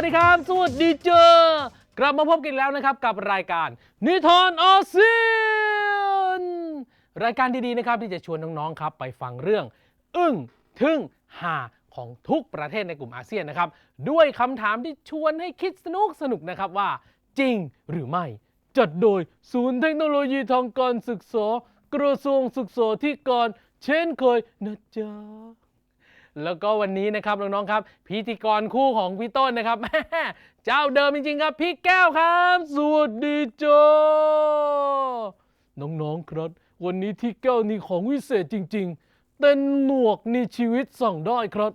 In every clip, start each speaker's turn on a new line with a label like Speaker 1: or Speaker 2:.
Speaker 1: วัสดีครับ สวัสดีเจอกลับมาพบกันแล้วนะครับกับรายการนิทานอาเซียนรายการดีๆนะครับที่จะชวนน้องๆครับไปฟังเรื่อง อึ้งทึ่งหาของทุกประเทศในกลุ่มอาเซียนนะครับ ด้วยคำถามที่ชวนให้คิดสนุกสนุกนะครับว่า จริงหรือไม่ จัดโดยศูนย์เทคโนโลยีทางการศึกษากระทรวงศึกษาธิการ เช่นเคยนะจ๊ะ แล้วก็วันนี้นะครับน้องๆครับ พิธีกรคู่ของพี่ต้นนะครับแม่เจ้าเดิมจริงๆครับ พี่แก้วครับ สวัสดีจ้าน้องๆครับ วันนี้ที่แก้วนี่ของวิเศษจริง ๆ เป็นหมวกนี่ชีวิตสั่งได้ครับ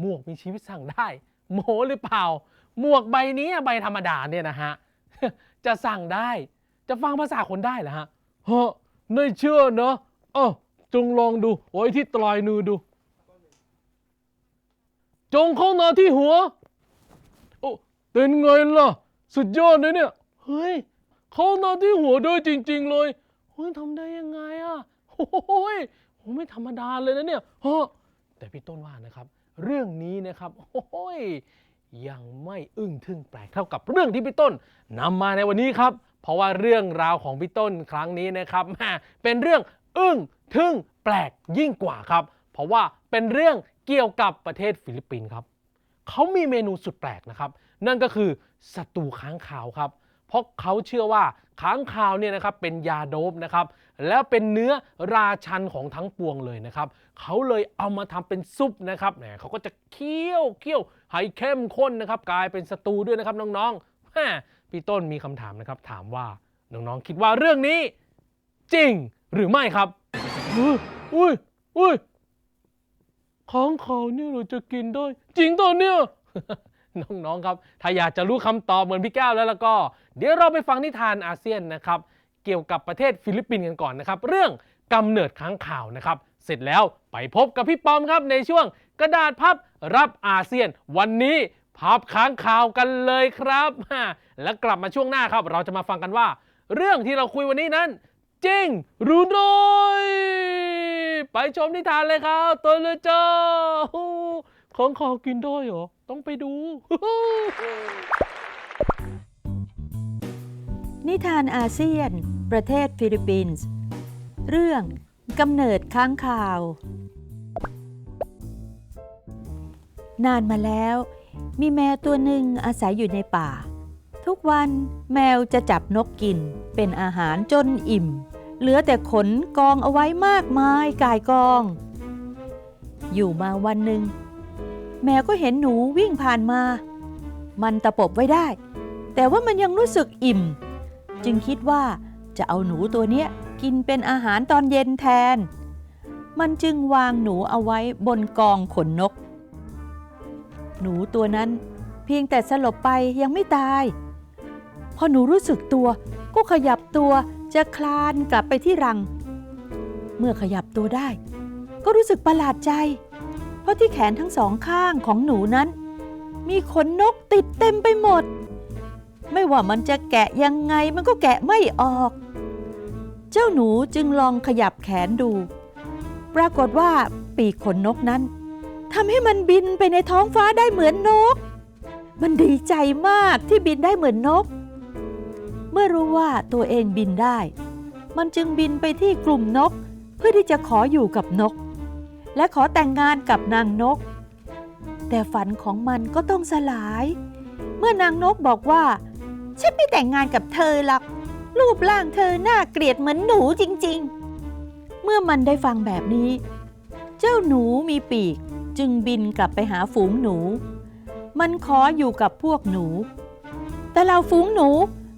Speaker 1: หมวกมีชีวิตสั่งได้ โมหรือเปล่า หมวกใบนี้ใบธรรมดาเนี่ยนะฮะจะสั่งได้จะฟังภาษาคนได้เหรอฮะฮะไม่เชื่อเนอะเอ้าจงลองดูไว้ที่ตลายนือดู จงเข้ามาที่หัว โอ้เป็นไงล่ะ สุดยอดเลยเนี่ย เฮ้ย เข้ามาที่หัวด้วยจริง ๆ เลยเฮ้ยทำได้ยังไงอะโอ้ยโหไม่ธรรมดาเลยนะเนี่ยฮะแต่พี่ต้นว่านะครับ เรื่องนี้นะครับโอ้ยยังไม่อึ้งทึ่งแปลกเท่ากับเรื่องที่พี่ต้นนำมาในวันนี้ครับ เพราะว่าเรื่องราวของพี่ต้นครั้งนี้นะครับเป็นเรื่องอึ้งทึ่งแปลกยิ่งกว่าครับ เพราะว่าเป็นเรื่อง เกี่ยวกับประเทศฟิลิปปินส์ครับเขามีเมนูสุดแปลกนะครับ นั่นก็คือสตูค้างคาวครับ เพราะเขาเชื่อว่าค้างคาวเนี่ยนะครับเป็นยาโดบนะครับ แล้วเป็นเนื้อราชันของทั้งปวงเลยนะครับเขาเลยเอามาทำเป็นซุปนะครับแหมเขาก็จะเคี่ยวเคี่ยวให้เข้มข้นนะครับ กลายเป็นสตูด้วยนะครับน้องๆแหมพี่ต้นมีคำถามนะครับ ถามว่าน้องๆคิดว่าเรื่องนี้ จริงหรือไม่ครับอุ้ยอุ้ย ขอุ้ยค้าเนี่ยเราจะกินได้ จริงตอนเนี่ย น้องๆครับ ถ้าอยากจะรู้คำตอบเหมือนพี่แก้วแล้วแล้วก็ เดี๋ยวเราไปฟังนิทานอาเซียนนะครับ เกี่ยวกับประเทศฟิลิปปินส์กันก่อนนะครับ เรื่องกำเนิดค้างคาวนะครับ เสร็จแล้วไปพบกับพี่ปอมครับในช่วงกระดาษพับรับอาเซียน วันนี้พับค้างคาวกันเลยครับ และกลับมาช่วงหน้าครับ เราจะมาฟังกันว่า เรื่องที่เราคุยวันนี้นั้น จริงหรือน้อย ไปชมนิทานเลยครับตัวเลยจ้าของขอกินได้เหรอ ต้องไปดู
Speaker 2: นิทานอาเซียน ประเทศฟิลิปปินส์ เรื่องกำเนิดค้างคาว นานมาแล้ว มีแมวตัวหนึ่งอาศัยอยู่ในป่า ทุกวันแมวจะจับนกกินเป็นอาหารจนอิ่ม เหลือแต่ขนกองเอาไว้มากมายกายกอง อยู่มาวันหนึ่ง แมวก็เห็นหนูวิ่งผ่านมา มันตะปบไว้ได้ แต่ว่ามันยังรู้สึกอิ่ม จึงคิดว่าจะเอาหนูตัวเนี้ยกินเป็นอาหารตอนเย็นแทน มันจึงวางหนูเอาไว้บนกองขนนก หนูตัวนั้นเพียงแต่สลบไปยังไม่ตาย พอหนูรู้สึกตัว ก็ขยับตัวจะคลานกลับไปที่รัง เมื่อขยับตัวได้ ก็รู้สึกประหลาดใจ เพราะที่แขนทั้งสองข้างของหนูนั้น มีขนนกติดเต็มไปหมด ไม่ว่ามันจะแกะยังไงมันก็แกะไม่ออก เจ้าหนูจึงลองขยับแขนดู ปรากฏว่าปีกขนนกนั้นทำให้มันบินไปในท้องฟ้าได้เหมือนนก มันดีใจมากที่บินได้เหมือนนก เมื่อรู้ว่าตัวเองบินได้ มันจึงบินไปที่กลุ่มนก เพื่อที่จะขออยู่กับนก และขอแต่งงานกับนางนก แต่ฝันของมันก็ต้องสลาย เมื่อนางนกบอกว่า ฉันไม่แต่งงานกับเธอหรอกรูปร่างเธอน่าเกลียดเหมือนหนูจริง ๆ เมื่อมันได้ฟังแบบนี้ เจ้าหนูมีปีกจึงบินกลับไปหาฝูงหนู มันขออยู่กับพวกหนู แต่เราฝูงหนู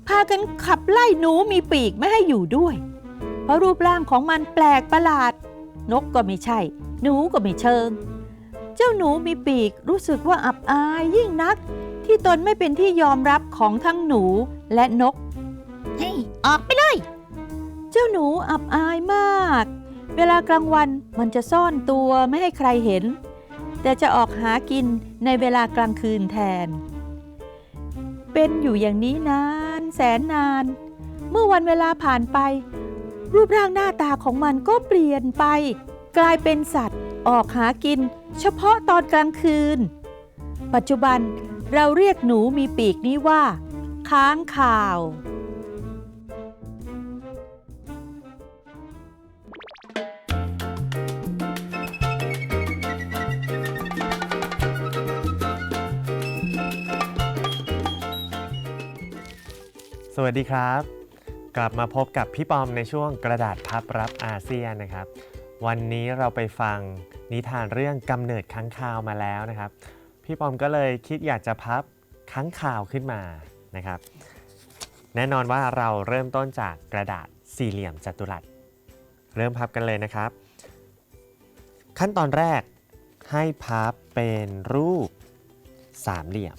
Speaker 2: พากันขับไล่หนูมีปีกไม่ให้อยู่ด้วย เพราะรูปร่างของมันแปลกประหลาด นกก็ไม่ใช่ หนูก็ไม่เชิง เจ้าหนูมีปีกรู้สึกว่าอับอายยิ่งนัก ที่ตนไม่เป็นที่ยอมรับของทั้งหนูและนก
Speaker 3: เฮ้ยออกไปเลย
Speaker 2: เจ้าหนูอับอายมาก เวลากลางวันมันจะซ่อนตัวไม่ให้ใครเห็น แต่จะออกหากินในเวลากลางคืนแทน เป็นอยู่อย่างนี้นานแสนนาน เมื่อวันเวลาผ่านไป รูปร่างหน้าตาของมันก็เปลี่ยนไป กลายเป็นสัตว์ออกหากิน เฉพาะตอนกลางคืน ปัจจุบันเราเรียกหนูมีปีกนี้ว่า ค้างข่าว
Speaker 4: สวัสดีครับ กลับมาพบกับพี่ปอมในช่วงกระดาษพับรับอาเซียนนะครับ วันนี้เราไปฟังนิทานเรื่องกำเนิดค้างคาวมาแล้วนะครับ พี่ปอมก็เลยคิดอยากจะพับค้างคาวขึ้นมานะครับ แน่นอนว่าเราเริ่มต้นจากกระดาษสี่เหลี่ยมจัตุรัส เริ่มพับกันเลยนะครับ ขั้นตอนแรกให้พับเป็นรูปสามเหลี่ยม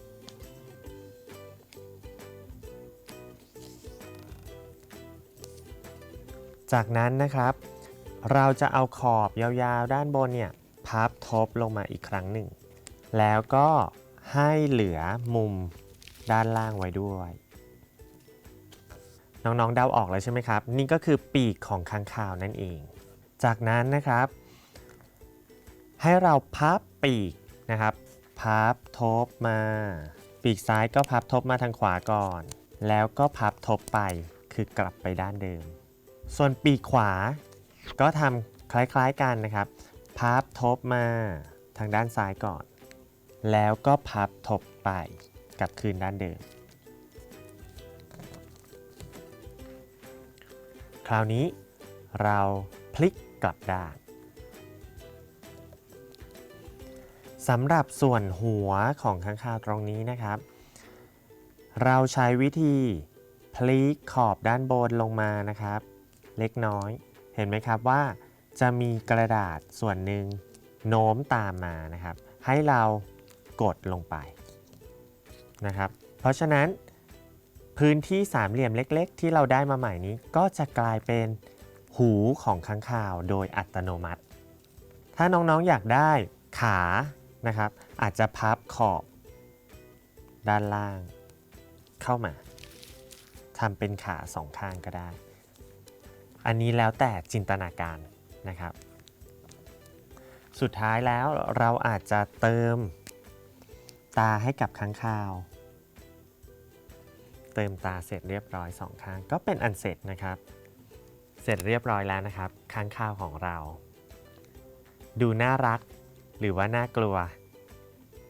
Speaker 4: จากนั้นนะครับ เราจะเอาขอบยาวๆ ด้านบนเนี่ยพับทบลงมาอีกครั้งหนึ่ง แล้วก็ให้เหลือมุมด้านล่างไว้ด้วย น้องๆเดาออกแล้วใช่ไหมครับ นี่ก็คือปีกของค้างคาวนั่นเอง จากนั้นนะครับ ให้เราพับปีกนะครับ พับทบมา ปีกซ้ายก็พับทบมาทางขวาก่อน แล้วก็พับทบไปคือกลับไปด้านเดิม ส่วนปีกขวาก็ทำคล้ายๆกันนะครับ พับทบมาทางด้านซ้ายก่อน แล้วก็พับทบไปกลับคืนด้านเดิม คราวนี้เราพลิกกลับด้านสำหรับส่วนหัวของข้างคาวตรงนี้นะครับ เราใช้วิธีพลิกขอบด้านบนลงมานะครับ เล็กน้อย เห็นไหมครับว่าจะมีกระดาษส่วนหนึ่งโน้มตามมานะครับ ให้เรากดลงไปนะครับ เพราะฉะนั้นพื้นที่สามเหลี่ยมเล็กๆ ที่เราได้มาใหม่นี้ก็จะกลายเป็นหูของค้างคาวโดยอัตโนมัติ ถ้าน้องๆอยากได้ขานะครับ อาจจะพับขอบด้านล่างเข้ามาทำเป็นขาสองข้างก็ได้ อันนี้แล้วแต่จินตนาการนะครับ สุดท้ายแล้วเราอาจจะเติมตาให้กับค้างคาว เติมตาเสร็จเรียบร้อยสองข้างก็เป็นอันเสร็จนะครับ เสร็จเรียบร้อยแล้วนะครับค้างคาวของเรา ดูน่ารักหรือว่าน่ากลัว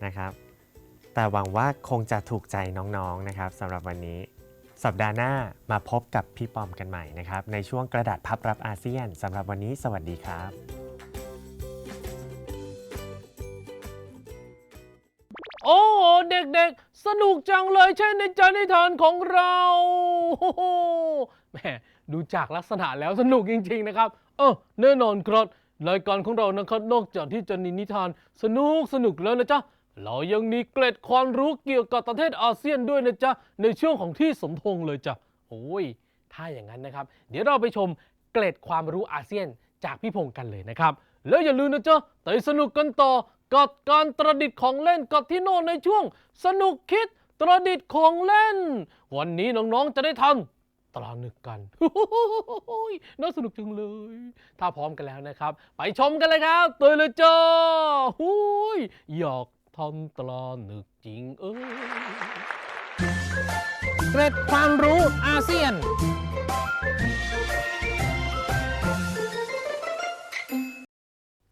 Speaker 4: นะครับ แต่หวังว่าคงจะถูกใจน้องๆนะครับสำหรับวันนี้ สัปดาห์หน้ามาพบกับพี่ปอมกันใหม่นะครับ ในช่วงกระดาษพับรับอาเซียนสำหรับวันนี้สวัสดีครับ
Speaker 1: โอ้โหเด็กๆ สนุกจังเลยใช่ในจานิทานของเราแหมดูจากลักษณะแล้วสนุกจริงๆนะครับ เออแน่นอนครับรายการของเรานะครับนอกจากที่จะมีนิทานสนุกสนุกแล้วนะจ๊ะ เรายังมีเกร็ดความรู้เกี่ยวกับประเทศอาเซียนด้วยนะจ๊ะ ในช่วงของที่สมพงษ์เลยจ้ะโอ้ย ถ้าอย่างนั้นนะครับ เดี๋ยวเราไปชมเกร็ดความรู้อาเซียนจากพี่พงษ์กันเลยนะครับ แล้วอย่าลืมนะจ๊ะไปสนุกกันต่อกับการประดิษฐ์ของเล่นกับที่โน่นในช่วง สนุกคิดประดิษฐ์ของเล่น วันนี้น้องๆจะได้ทำตราหนึกกันน่าสนุกจังเลย ถ้าพร้อมกันแล้วนะครับ ไปชมกันเลยครับตัวเลยจ้าหุยอยาก ทันตราหนึกจริงเออ
Speaker 3: เกร็ดความรู้อาเซียน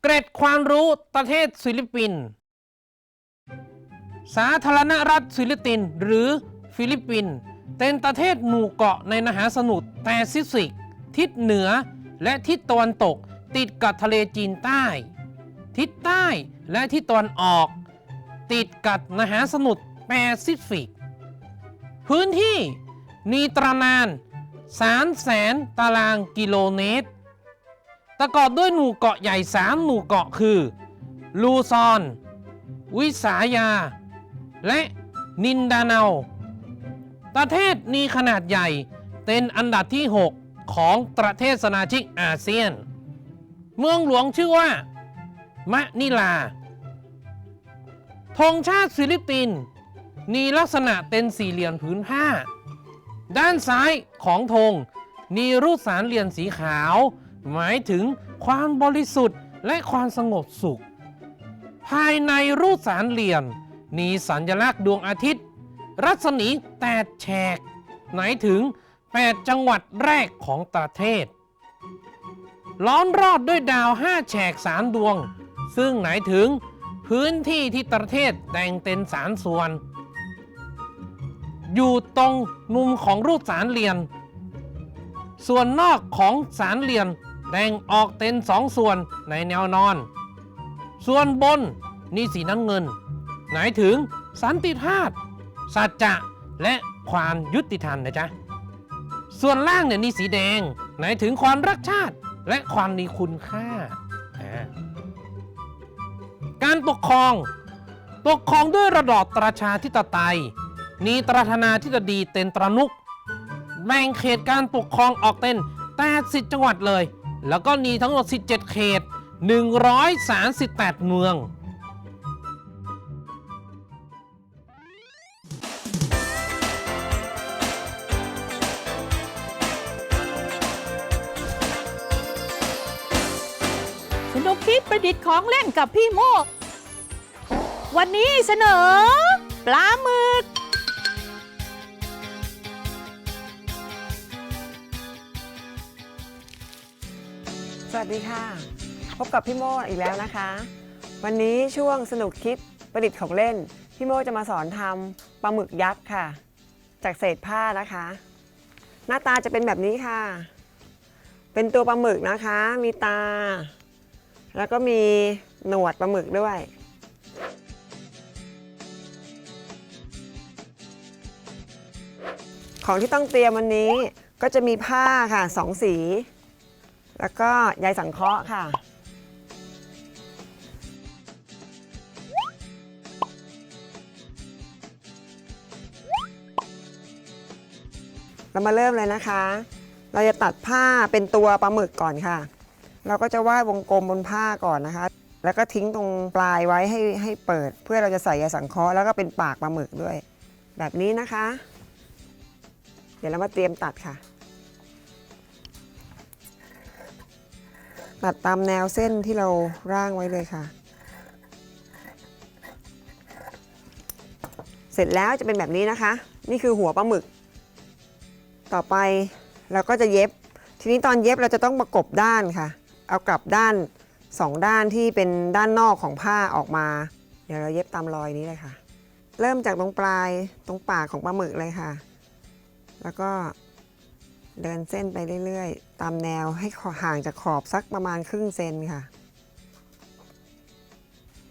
Speaker 1: เกรดความรู้ประเทศฟิลิปปินสาธารณรัฐฟิลิปปินหรือฟิลิปปินเป็นประเทศหมู่เกาะในมหาสมุทรแปซิฟิก ทิศเหนือและทิศตะวันตกติดกับทะเลจีนใต้ ทิศใต้และทิศตะวันออก ติดกับมหาสมุทรแปซิฟิก พื้นที่มีตรานาน3แสนตารางกิโลเมตร ประกอบด้วยหมู่เกาะใหญ่ 3 หมู่เกาะคือ ลูซอน วิสายา และนินดาเนา ประเทศมีขนาดใหญ่เป็นอันดับที่ 6 ของประเทศสมาชิกอาเซียน เมืองหลวงชื่อว่า มะนิลา ธงชาติฟิลิปปินส์มีลักษณะเป็นสี่เหลี่ยมผืนผ้า ด้านซ้ายของธงมีรูปสามเหลี่ยมสีขาว หมายถึงความบริสุทธิ์และความสงบสุข ภายในรูปสามเหลี่ยม มีสัญลักษณ์ดวงอาทิตย์ รัศมีแปดแฉก หมายถึง 8 จังหวัดแรกของประเทศ ล้อมรอบด้วยดาวห้าแฉกสามดวง ซึ่งหมายถึง พื้นที่ที่ประเทศแบ่งเป็นสามส่วน อยู่ตรงมุมของรูปสามเหลี่ยมส่วนนอกของสามเหลี่ยมแบ่งออกเป็นสองส่วนในแนวนอน ส่วนบนนี่สีน้ำเงิน หมายถึงสันติภาพสัจจะและความยุติธรรมนะจ๊ะ ส่วนล่างเนี่ยนี่สีแดง หมายถึงความรักชาติและความมีคุณค่าอ่า การปกครอง ปกครองด้วยระดอบประชาธิปไตยมีประธานาธิบดีเต็นตรานุก แบ่งเขตการปกครองออกเป็น80จังหวัดเลย แล้วก็มีทั้งหมด 17 เขต 138 เมือง
Speaker 2: ดของเล่นกับพี่โมก วันนี้เสนอ ปลาหมึก
Speaker 5: สวัสดีค่ะ พบกับพี่โมอีกแล้วนะคะ วันนี้ช่วงสนุกคิดประดิษฐ์ของเล่น พี่โมจะมาสอนทำปลาหมึกยักษ์ค่ะ จากเศษผ้านะคะ หน้าตาจะเป็นแบบนี้ค่ะ เป็นตัวปลาหมึกนะคะ มีตา แล้วก็มีหนวดปลาหมึกด้วย ของที่ต้องเตรียมวันนี้ก็จะมีผ้าค่ะสองสี แล้วก็ใยสังเคราะห์ค่ะ เรามาเริ่มเลยนะคะ เราจะตัดผ้าเป็นตัวปลาหมึกก่อนค่ะ เราก็จะวาดวงกลมบนผ้าก่อนนะคะ แล้วก็ทิ้งตรงปลายไว้ให้ให้เปิด เพื่อเราจะใส่ใยสังเคราะห์แล้วก็เป็นปากปลาหมึกด้วย แบบนี้นะคะ เดี๋ยวเรามาเตรียมตัดค่ะ ตัดตามแนวเส้นที่เราร่างไว้เลยค่ะ เสร็จแล้วจะเป็นแบบนี้นะคะ นี่คือหัวปลาหมึก ต่อไปเราก็จะเย็บ ทีนี้ตอนเย็บเราจะต้องประกบด้านค่ะ เอากลับด้านสองด้านที่เป็นด้านนอกของผ้าออกมา เดี๋ยวเราเย็บตามรอยนี้เลยค่ะ เริ่มจากตรงปลายตรงปากของปลาหมึกเลยค่ะ แล้วก็เดินเส้นไปเรื่อยๆ ตามแนวให้ห่างจากขอบสักประมาณครึ่งเซนค่ะ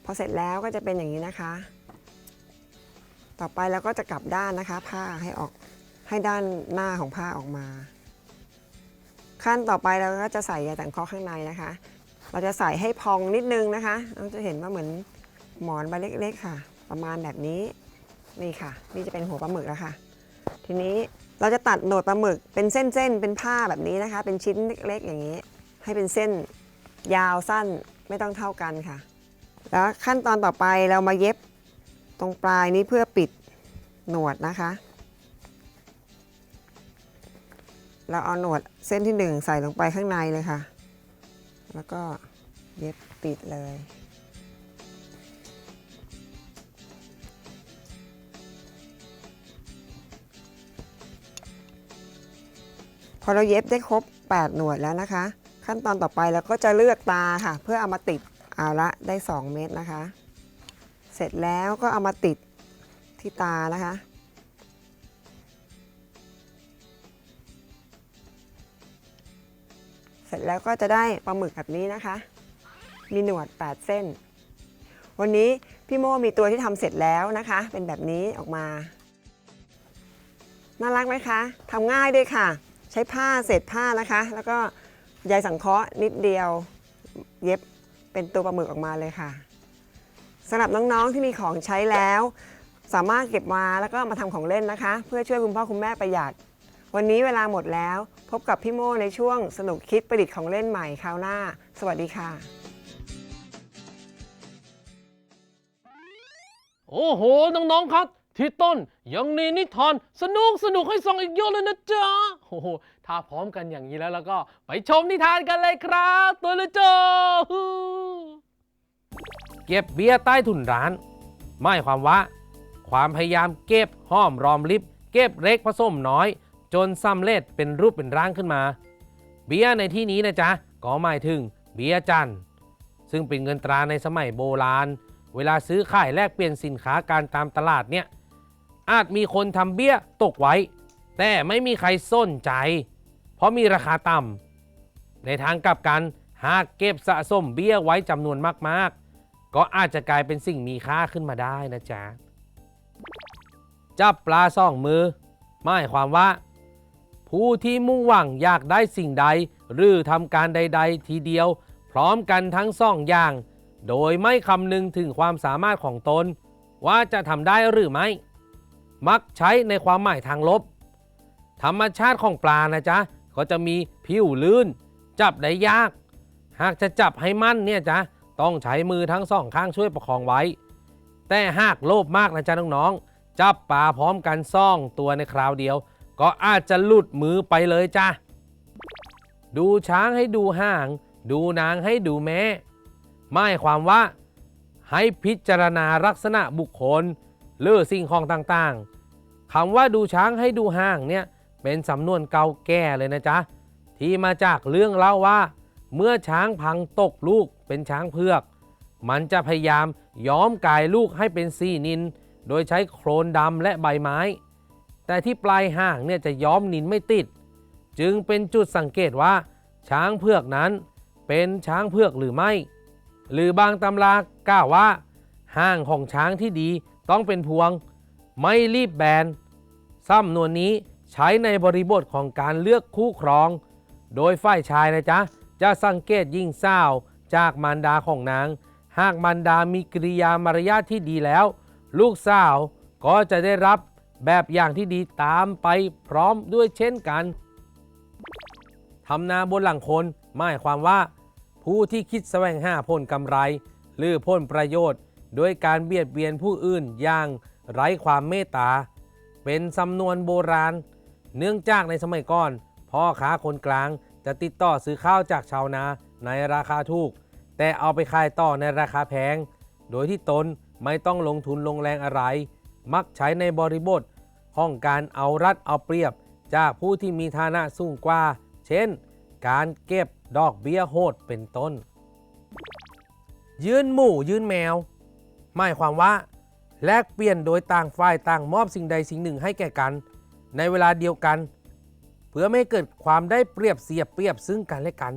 Speaker 5: พอเสร็จแล้วก็จะเป็นอย่างนี้นะคะ ต่อไปเราก็จะกลับด้านนะคะ ผ้าให้ออกให้ด้านหน้าของผ้าออกมา ขั้นต่อไปเราก็จะใส่ยาสังเคราะข้างในนะคะ เราจะใส่ให้พองนิดนึงนะคะเราจะเห็นว่าเหมือนหมอนใบเล็ก ๆ ค่ะ ประมาณแบบนี้นี่ค่ะ นี่จะเป็นหัวปลาหมึกแล้วค่ะ ทีนี้เราจะตัดโหนดปลาหมึกเป็นเส้นๆเป็นผ้าแบบนี้นะคะ เป็นชิ้นเล็ก ๆ อย่างนี้ ให้เป็นเส้นยาวสั้นไม่ต้องเท่ากันค่ะ แล้วขั้นตอนต่อไปเรามาเย็บตรงปลายนี้เพื่อปิดหนวดนะคะ เราเอาหนวดเส้นที่หนึ่งใส่ลงไปข้างในเลยค่ะ แล้วก็เย็บปิดเลย พอเราเย็บได้ครบ 8 หนวดแล้วนะคะ ขั้นตอนต่อไปเราก็จะเลือกตาค่ะ เพื่อเอามาติดเอาละได้ 2 เม็ดนะคะ เสร็จแล้วก็เอามาติดที่ตานะคะ ร็จแล้วก็จะได้ปลาหมึกแบบนี้นะคะ มีหนวด 8 เส้น วันนี้พี่โมมีตัวที่ทำเสร็จแล้วนะคะ เป็นแบบนี้ออกมา น่ารักไหมคะทำง่ายด้วยค่ะ ใช้ผ้าเศษผ้านะคะ แล้วก็ใยสังเคราะห์นิดเดียว เย็บเป็นตัวปลาหมึกออกมาเลยค่ะสำหรับน้องๆที่มีของใช้แล้ว สามารถเก็บมาแล้วก็มาทำของเล่นนะคะ เพื่อช่วยคุณพ่อคุณแม่ประหยัด วันนี้เวลาหมดแล้ว พบกับพี่โมในช่วงสนุกคิดประดิษฐ์ของเล่นใหม่คราวหน้า สวัสดีค่ะ
Speaker 6: โอ้โห น้องๆ ครับ ที่ต้นยังมีนิทานสนุกสนุกให้ฟังอีกเยอะเลยนะจ๊ะ โอ้โห ถ้าพร้อมกันอย่างนี้แล้วแล้วก็ไปชมนิทานกันเลยครับ ตัวลยจ้าฮู้
Speaker 1: เก็บเบียร์ใต้ถุนร้านหมายความว่า ความพยายามเก็บห้อมรอมริบ เก็บเล็กผสมน้อย จนสำเร็จเป็นรูปเป็นร่างขึ้นมา เบียในที่นี้นะจ๊ะก็หมายถึงเบียจันทร์ซึ่งเป็นเงินตราในสมัยโบราณ เวลาซื้อขายแลกเปลี่ยนสินค้าการตามตลาดเนี่ยอาจมีคนทำเบี้ยตกไว้ แต่ไม่มีใครสนใจ เพราะมีราคาต่ำในทางกลับกันหากเก็บสะสมเบี้ยไว้จำนวนมากๆ ก็อาจจะกลายเป็นสิ่งมีค่าขึ้นมาได้นะจ๊ะจับปลาซ่องมือหมายความว่า ผู้ที่มุ่งหวังอยากได้สิ่งใด หรือทำการใด ๆ ทีเดียว พร้อมกันทั้งสองอย่าง โดยไม่คำนึงถึงความสามารถของตน ว่าจะทำได้หรือไม่ มักใช้ในความหมายทางลบ ธรรมชาติของปลานะจ๊ะ ก็จะมีผิวลื่น จับได้ยาก หากจะจับให้มั่นเนี่ยจ๊ะ ต้องใช้มือทั้งสองข้างช่วยประคองไว้ แต่หากโลภมากนะจ๊ะน้องๆจับปลาพร้อมกันซ่องตัวในคราวเดียว ก็อาจจะหลุดมือไปเลยจ้ะ ดูช้างให้ดูห่าง ดูนางให้ดูแม่หมายความว่า ให้พิจารณาลักษณะบุคคลหรือสิ่งของต่างๆคำว่าดูช้างให้ดูห่างเนี่ยเป็นสำนวนเก่าแก่เลยนะจ๊ะ ที่มาจากเรื่องเล่าว่า เมื่อช้างพังตกลูกเป็นช้างเผือก มันจะพยายามย้อมกายลูกให้เป็นสีนิน โดยใช้โครนดำและใบไม้ แต่ที่ปลายหางเนี่ยจะย้อมนินไม่ติด จึงเป็นจุดสังเกตว่า ช้างเผือกนั้นเป็นช้างเผือกหรือไม่ หรือบางตำรากล่าวว่าห้างของช้างที่ดีต้องเป็นพวง ไม่รีบแบนซ้ำนวนนี้ใช้ในบริบทของการเลือกคู่ครอง โดยฝ่ายชายนะจ๊ะ จะสังเกตยิ่งเศร้าจากมารดาของนาง หากมารดามีกิริยามารยาทที่ดีแล้ว ลูกสาวก็จะได้รับ แบบอย่างที่ดีตามไปพร้อมด้วยเช่นกันทำนาบนหลังคนหมายความว่า ผู้ที่คิดแสวงหาผลกำไร หรือผลประโยชน์ โดยการเบียดเบียนผู้อื่นอย่างไร้ความเมตตา เป็นสำนวนโบราณ เนื่องจากในสมัยก่อน พ่อค้าคนกลางจะติดต่อซื้อข้าวจากชาวนาในราคาถูก แต่เอาไปขายต่อในราคาแพง โดยที่ตนไม่ต้องลงทุนลงแรงอะไร มักใช้ในบริบท ของการเอารัดเอาเปรียบ จากผู้ที่มีฐานะสูงกว่า เช่น การเก็บดอกเบี้ยโหดเป็นต้น ยืนหมูยืนแมว หมายความว่า แลกเปลี่ยนโดยต่างฝ่ายต่างมอบสิ่งใดสิ่งหนึ่งให้แก่กัน ในเวลาเดียวกัน เพื่อไม่เกิดความได้เปรียบเสียเปรียบซึ่งกันและกัน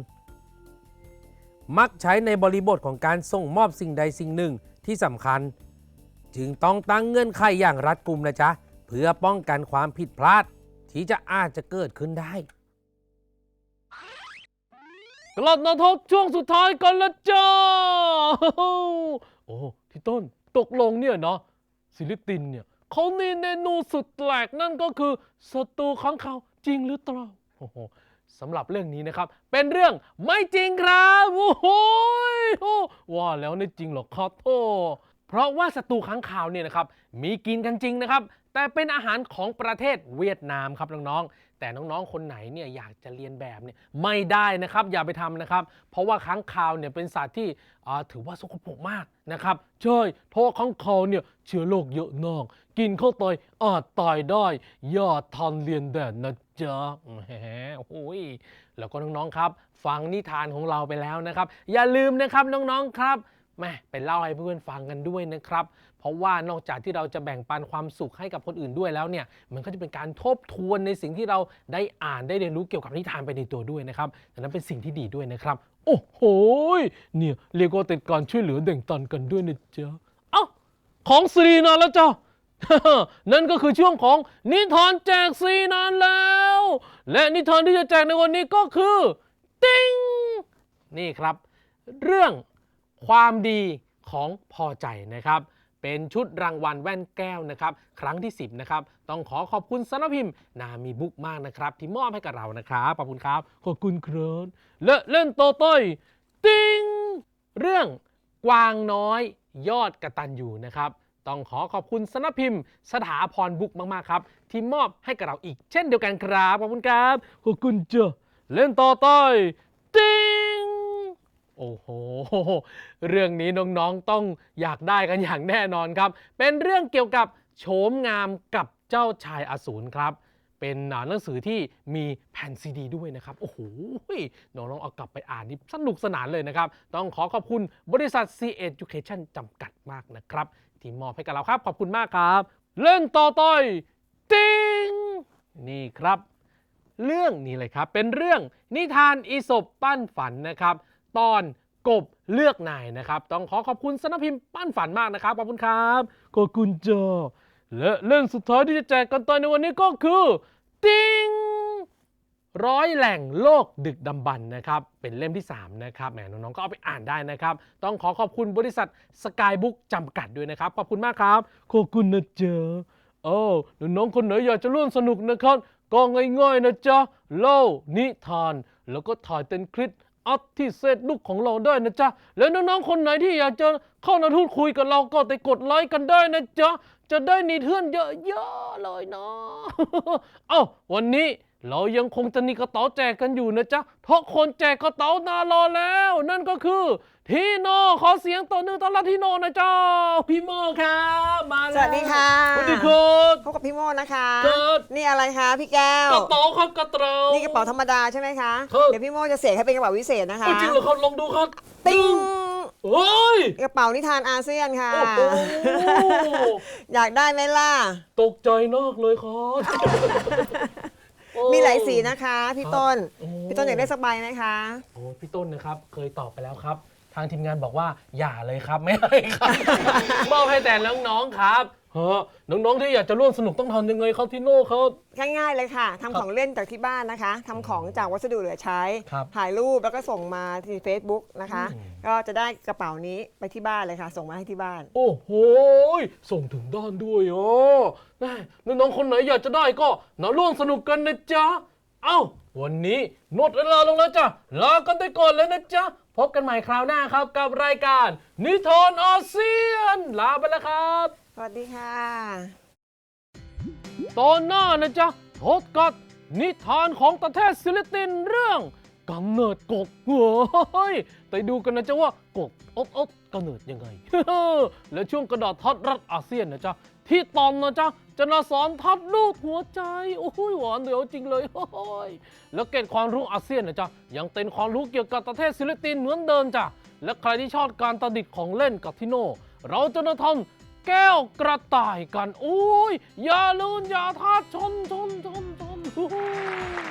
Speaker 1: มักใช้ในบริบทของการส่งมอบสิ่งใดสิ่งหนึ่งที่สำคัญ จึงต้องตั้งเงื่อนไขอย่างรัดกุมนะจ๊ะ เพื่อป้องกันความผิดพลาด ที่จะอาจจะเกิดขึ้นได้
Speaker 6: กลับมาทบช่วงสุดท้ายกันละจ้า โอ้ที่ต้นตกลงเนี่ยเนาะศิลิตินเนี่ยเขามีเมนูสุดแปลกนั่นก็คือสตูข้างเขาจริงหรือเปล่าโอ้โหสำหรับเรื่องนี้นะครับ เป็นเรื่องไม่จริงครับโอ้โหว่าแล้วไม่จริงหรอครับโทเพราะว่าสตูข้างคาวเนี่ยนะครับ มีกินกันจริงนะครับ แต่เป็นอาหารของประเทศเวียดนามครับน้องๆ แต่น้องๆ คนไหนเนี่ยอยากจะเรียนแบบเนี่ยไม่ได้นะครับอย่าไปทำนะครับ เพราะว่าค้างคาวเนี่ยเป็นสัตว์ที่อ่าถือว่าสกปรกมากนะครับใช่เพราะว่าค้างคาวเนี่ยเชื้อโรคเยอะนอกกินเข้าไปอาจตายได้อย่าทันเรียนแบบนะจ๊ะแหมโอ้ยแล้วก็น้องๆครับ ฟังนิทานของเราไปแล้วนะครับ อย่าลืมนะครับน้องๆครับ
Speaker 1: แม่ไปเล่าให้เพื่อนๆฟังกันด้วยนะครับ ราะว่านอกจากที่เราจะแบ่งปันความสุขให้กับคนอื่นด้วยแล้วเนี่ยมันก็จะเป็นการทบทวนในสิ่งที่เราได้อ่านได้เรียนรู้เกี่ยวกับนิทานไปในตัวด้วยนะครับดังนั้นเป็นสิ่งที่ดีด้วยนะครับ โอ้โหเนี่ยเรียกว่าติดการช่วยเหลือแบ่งปันกันด้วยนะจ๊ะเอ้าของซีรีนานแล้วจ้ะนั่นก็คือช่วงของนิทานแจกซีนานแล้ว และนิทานที่จะแจกในวันนี้ก็คือติ้งนี่ครับ เรื่องความดีของพอใจนะครับ เป็นชุดรางวัลแว่นแก้วนะครับครั้งที่ 10นะครับต้องขอขอบคุณสนพิมพ์นามีบุ๊กมากนะครับ ที่มอบให้กับเรานะครับขอบคุณครับขอบคุณครับและเล่นโตโต้ยติ้งเรื่องกวางน้อยยอดกระตันอยู่นะครับต้องขอขอบคุณสนพิมพ์ สถาพรบุ๊กมาก ๆ ครับ ที่มอบให้กับเราอีกเช่นเดียวกันครับ ขอบคุณครับ ขอบคุณเจ้ะเล่นต่อต้อยติ้ง โอ้โห เรื่องนี้น้องๆต้องอยากได้กันอย่างแน่นอนครับ เป็นเรื่องเกี่ยวกับโฉมงามกับเจ้าชายอสูรครับ เป็นหนังสือที่มีแผ่นซีดี ด้วยนะครับ โอ้โห น้องๆเอากลับไปอ่านนี่สนุกสนานเลยนะครับ ต้องขอขอบคุณบริษัท C Education จำกัดมากนะครับ ที่มอบให้กับเราครับ ขอบคุณมากครับเล่อนต่อต่อยติ้งนี่ครับ เรื่องนี้เลยครับ เป็นเรื่องนิทานอีสบปั้นฝันนะครับ ตอนกบเลือกนายนะครับ ต้องขอขอบคุณสำนักพิมพ์ปั้นฝันมากนะครับ ขอบคุณครับขอบคุณจ้าและเรื่องสุดท้ายที่จะแจกกันตอนในวันนี้ก็คือ ติ้งร้อยแหล่งโลกดึกดำบรรพ์นะครับ เป็นเล่มที่ 3 นะครับแหมน้องๆก็เอาไปอ่านได้นะครับ ต้องขอขอบคุณบริษัทสกายบุ๊กจำกัดด้วยนะครับ ขอบคุณมากครับขอบคุณนะจ๊ะโอ้น้องๆคนไหนอยากจะร่วมสนุกนะครับ ก็ง่ายๆนะจ๊ะเล่านิทาน แล้วก็ถ่ายเป็นคลิป อัพที่เฟซบุ๊กของเราได้นะจ๊ะ แล้วน้องๆ คนไหนที่อยากจะเข้ามาพูดคุยกับเราก็ไปกดไลค์กันได้นะจ๊ะ จะได้นีเพื่อนเยอะๆเลยเนาะ เอ้าวันนี้ เรายังคงจะมีกระเต๋าแจกกันอยู่นะจ๊ะเพราะคนแจกกระเต๋านารอแล้ว นั่นก็คือ ทีโนขอเสียงต่อหนึ่งต้อนรับทีโนหนะจ๊ะพี่โมครับมา
Speaker 5: ส
Speaker 1: แล้ว
Speaker 5: วัสดีค่ะ
Speaker 1: สวัสดีครับ
Speaker 5: พบกับพี่โมนะคะ
Speaker 1: ครับ
Speaker 5: นี่อะไรคะพี่แก้ว
Speaker 1: กระเป๋าครับกระเต๋า
Speaker 5: นี่กระเป๋าธรรมดาใช่ไหมคะ
Speaker 1: ครับ
Speaker 5: เดี๋ยวพี่โมจะเสกให้เป็นกระเป๋าวิเศษนะคะ
Speaker 1: โอ้จริงเหรอครับลองดูครับ
Speaker 5: ติ้ง
Speaker 1: เฮ้ย
Speaker 5: กระเป๋านิทานอาเซียนค่ะ
Speaker 1: โอ้โห
Speaker 5: อยากได้ไหมล่ะ
Speaker 1: ตกใจนากเลยครับโอ้
Speaker 5: มีหลายสีนะคะ พี่ต้น
Speaker 1: โอ้
Speaker 5: พี่ต้นอยากได้สบายไหมคะ
Speaker 1: โอ้พี่ต้นนะครับเคยตอบไปแล้วครับ ทางทีมงานบอกว่าอย่าเลยครับไม่ให้ครับ มอบให้แต่น้องๆครับเฮ้อน้องๆที่อยากจะร่วมสนุกต้องทำยังไงครับที่โน่ครับ
Speaker 5: ง่ายๆเลยค่ะทำของเล่นจากที่บ้านนะคะทำของจากวัสดุเหลือใช้
Speaker 1: ครับ
Speaker 5: ถ่ายรูปแล้วก็ส่งมาที่ Facebook นะคะ
Speaker 1: อืม
Speaker 5: ก็จะได้กระเป๋านี้ไปที่บ้านเลยค่ะ ส่งมาให้ที่บ้าน
Speaker 1: โอ้โหส่งถึงด้านด้วยอ๋อแม่น้องๆคนไหนอยากจะได้ก็มาร่วมสนุกกันนะจ๊ะ เอ้า วันนี้หมดเวลาลงแล้วจ้ะลากันไปก่อนแล้วนะจ๊ะ พบกันใหม่คราวหน้าครับกับรายการ นิทานอาเซียน ลาไปแล้วครับ
Speaker 5: สวัสดีค่ะ
Speaker 1: ตอนหน้านะจ๊ะทศกัดนิทานของประเทศศิลตินเรื่องกำเนิดกบเฮ้ยไปดูกันนะจ๊ะว่ากบอบอบกำเนิดยังไง และช่วงกระดาษทัดรัดอาเซียนนะจ๊ะที่ตอนนะจ๊ะจะนาสอนทัดรูปหัวใจ โอ้ยหวานเดียวจริงเลยโอ้ยแล้วเกร็ดความรู้อาเซียนนะจ๊ะยังเป็นความรู้เกี่ยวกับประเทศศิลตินเหมือนเดิมจ้ะและใครที่ชอบการประดิษฐ์ของเล่นกับที่โน่เราจะมาทำ แก้วกระต่ายกัน อุ้ยอย่าลืนอย่าทัดชนชนชนชน